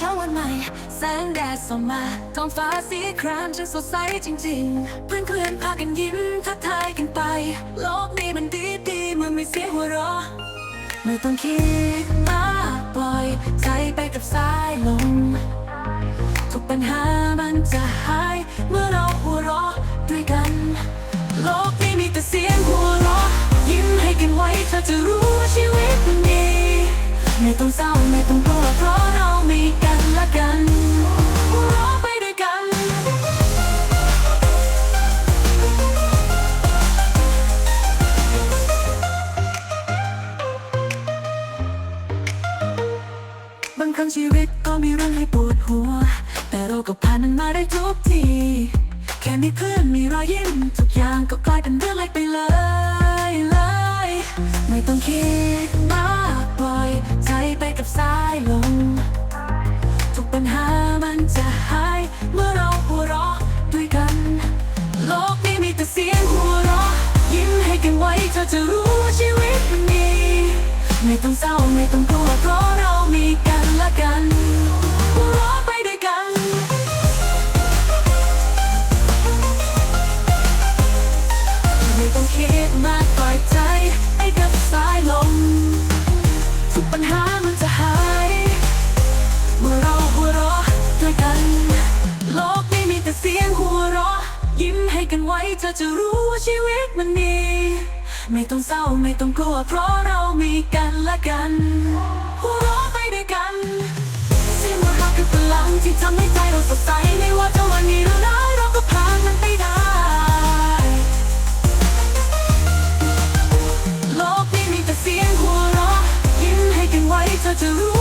ช้าวันใหม่ แสงแดดส่องมาท้องฟ้าสีครามช่างสดใสจริงๆ เพื่อนๆพากันยิ้มทักทายกันไป โลกนี้มันดีดีเมื่อมีเสียงหัวเราะไม่ต้องคิดมากปล่อย ใจไปกับสายลมทุกปัญหามันจะหาย เมื่อเราหัวเราะด้วยกัน โลกนี้มีแต่เสียงหัวเราะยิ้มให้กันไว้เธอจะรู้ว่าชีวิตมันดีไม่ต้องเศร้าไม่ต้องกลัวเพราะ ครั้งชีวิตก็มีเรื่องให้ปวดหัว แต่เราก็ผ่านมันมาได้ทุกที แค่มีเพื่อนมีรอยยิ้ม ทุกอย่างก็กลายเป็นเรื่องเล็กไปเลยเลย ไม่ต้องคิดมากปล่อยใจไปกับสายลมทุกปัญหามันจะหาย เมื่อเราหัวเราะด้วยกัน โลกนี้มีแต่เสียงหัวเราะยิ้มให้กันไว้เธอจะรู้ว่าชีวิต กันไว้เธอจะรู้ว่าชีวิตมันดี ไม่ต้องเศร้าไม่ต้องกลัวเพราะเรามีกันและกันหัวเราะไปด้วยกันเสียงหัวเราะคือพลังที่ทำให้ใจเราสดใสไม่ว่าจะวันนี้หรือร้ายเราก็ผ่านมันไปได้โลกนี้มีแต่เสียงหัวเราะยิ้มให้กันไว้เธอจะรู้